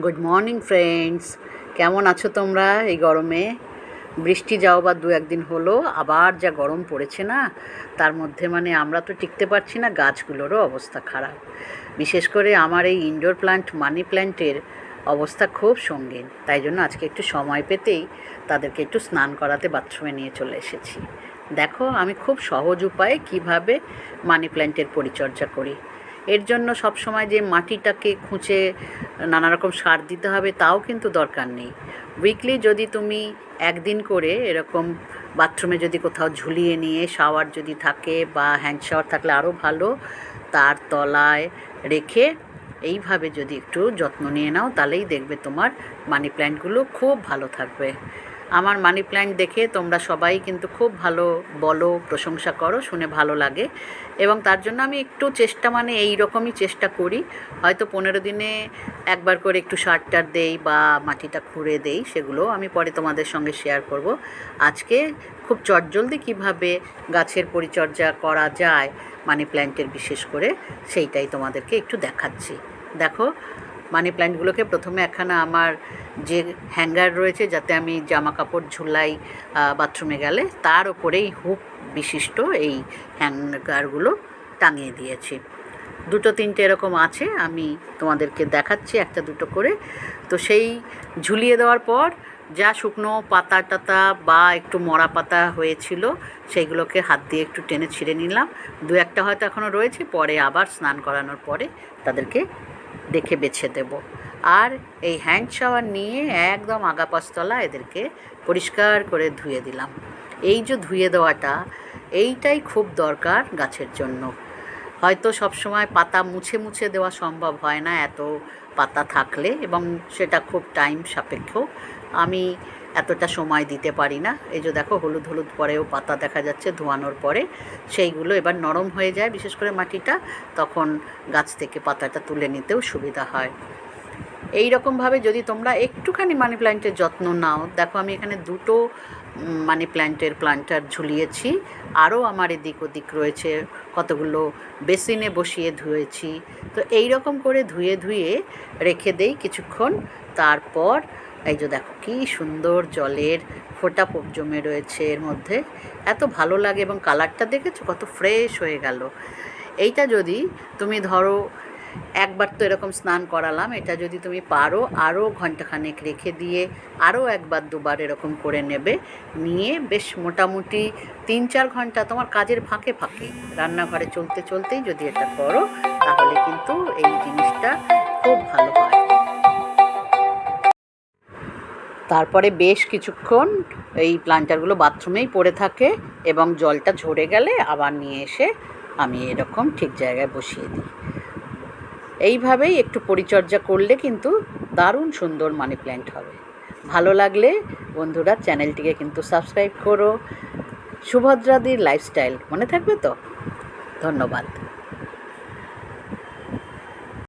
Good morning friends কেমন আছো তোমরা? এই গরমে বৃষ্টি যাও বা দু একদিন হলো, আবার যা গরম পড়েছে না, তার মধ্যে মানে আমরা তো টিকতে পারছি না, গাছগুলোরও অবস্থা খারাপ। বিশেষ করে আমার এই ইনডোর প্ল্যান্ট মানি প্ল্যান্টের অবস্থা খুব সঙ্গীন। তাই জন্য আজকে একটু সময় পেতেই তাদেরকে একটু স্নান করাতে বাথরুমে নিয়ে চলে এসেছি। দেখো, আমি খুব সহজ উপায়ে কীভাবে মানি প্ল্যান্টের পরিচর্যা করি। এর জন্য সব সময় যে মাটিটাকে খুঁচে নানা রকম সার দিতে হবে, তাও কিন্তু দরকার নেই। উইকলি যদি তুমি একদিন করে এরকম বাথরুমে যদি কোথাও ঝুলিয়ে নিয়ে শাওয়ার যদি থাকে বা হ্যান্ড শাওয়ার থাকলে আরও ভালো, তার তলায় রেখে এইভাবে যদি একটু যত্ন নিয়ে নাও, তাহলেই দেখবে তোমার মানি প্ল্যান্টগুলো খুব ভালো থাকবে। আমার মানি প্ল্যান্ট দেখে তোমরা সবাই কিন্তু খুব ভালো বলো, প্রশংসা করো, শুনে ভালো লাগে। এবং তার জন্য আমি একটু চেষ্টা মানে এই রকমই চেষ্টা করি। হয়তো পনেরো দিনে একবার করে একটু সার টার দেই বা মাটিটা খুঁড়ে দেই, সেগুলো আমি পরে তোমাদের সঙ্গে শেয়ার করব। আজকে খুব চটজলদি কীভাবে গাছের পরিচর্যা করা যায় মানি প্ল্যান্টের বিশেষ করে, সেইটাই তোমাদেরকে একটু দেখাচ্ছি। দেখো মানি প্ল্যান্টগুলোকে প্রথমে একখানা আমার যে হ্যাঙ্গার রয়েছে, যাতে আমি জামা কাপড় ঝুলাই বাথরুমে গেলে তার ওপরেই হুক বিশিষ্ট এই হ্যাঙ্গারগুলো টাঙিয়ে দিয়েছি। দুটো, তিনটে এরকম আছে, আমি তোমাদেরকে দেখাচ্ছি একটা, দুটো করে। তো সেই ঝুলিয়ে দেওয়ার পর যা শুকনো পাতা টাতা বা একটু মরা পাতা হয়েছিল, সেইগুলোকে হাত দিয়ে একটু টেনে ছিঁড়ে নিলাম। দু একটা হয়তো এখনও রয়েছে, পরে আবার স্নান করানোর পরে তাদেরকে দেখে বেছে দেব। আর এই হ্যান্ড শাওয়ার নিয়ে একদম আগাপাশতলা এদেরকে পরিষ্কার করে ধুয়ে দিলাম। এই যে ধুয়ে দেওয়াটা, এইটাই খুব দরকার গাছের জন্য। হয়তো সবসময় পাতা মুছে মুছে দেওয়া সম্ভব হয় না এত পাতা থাকলে এবং সেটা খুব টাইম সাপেক্ষ। আমি এতটা সময় দিতে পারি না। এই যে দেখো, হলুদ হলুদ পরেও পাতা দেখা যাচ্ছে ধোয়ানোর পরে। সেইগুলো এবার নরম হয়ে যায়, বিশেষ করে মাটিটা। তখন গাছ থেকে পাতাটা তুলে নিতেও সুবিধা হয়। এই রকমভাবে যদি তোমরা একটুখানি মানি প্ল্যান্টের যত্ন নাও, দেখো আমি এখানে দুটো মানি প্ল্যান্টের প্ল্যান্টার ঝুলিয়েছি। আরও আমার এদিক ওদিক রয়েছে, কতগুলো বেসিনে বসিয়ে ধুয়েছি। তো এই রকম করে ধুয়ে ধুয়ে রেখে দেই কিছুক্ষণ। তারপর এই যে দেখো, কি সুন্দর জলের ফোঁটা জমে রয়েছে এর মধ্যে। এত ভালো লাগে এবং কালারটা দেখেছ? কত ফ্রেশ হয়ে গেল। এইটা যদি তুমি ধরো, একবার তো এরকম স্নান করালাম, এটা যদি তুমি পারো আরও ঘন্টাখানেক রেখে দিয়ে আরও একবার দুবার এরকম করে নেবে। নিয়ে বেশ মোটামুটি তিন চার ঘণ্টা তোমার কাজের ফাঁকে ফাঁকে, রান্নাঘরে চলতে চলতেই যদি এটা করো, তাহলে কিন্তু এই জিনিসটা খুব ভালো হয়। তারপরে বেশ কিছুক্ষণ এই প্লান্টারগুলো বাথরুমেই পড়ে থাকে এবং জলটা ঝরে গেলে আবার নিয়ে এসে আমি এরকম ঠিক জায়গায় বসিয়ে দিই। এইভাবেই একটু পরিচর্যা করলে কিন্তু দারুণ সুন্দর মানি প্ল্যান্ট হবে। ভালো লাগলে বন্ধুরা চ্যানেলটিকে কিন্তু সাবস্ক্রাইব করো। সুভদ্রাদির লাইফস্টাইল মনে থাকবে তো? ধন্যবাদ।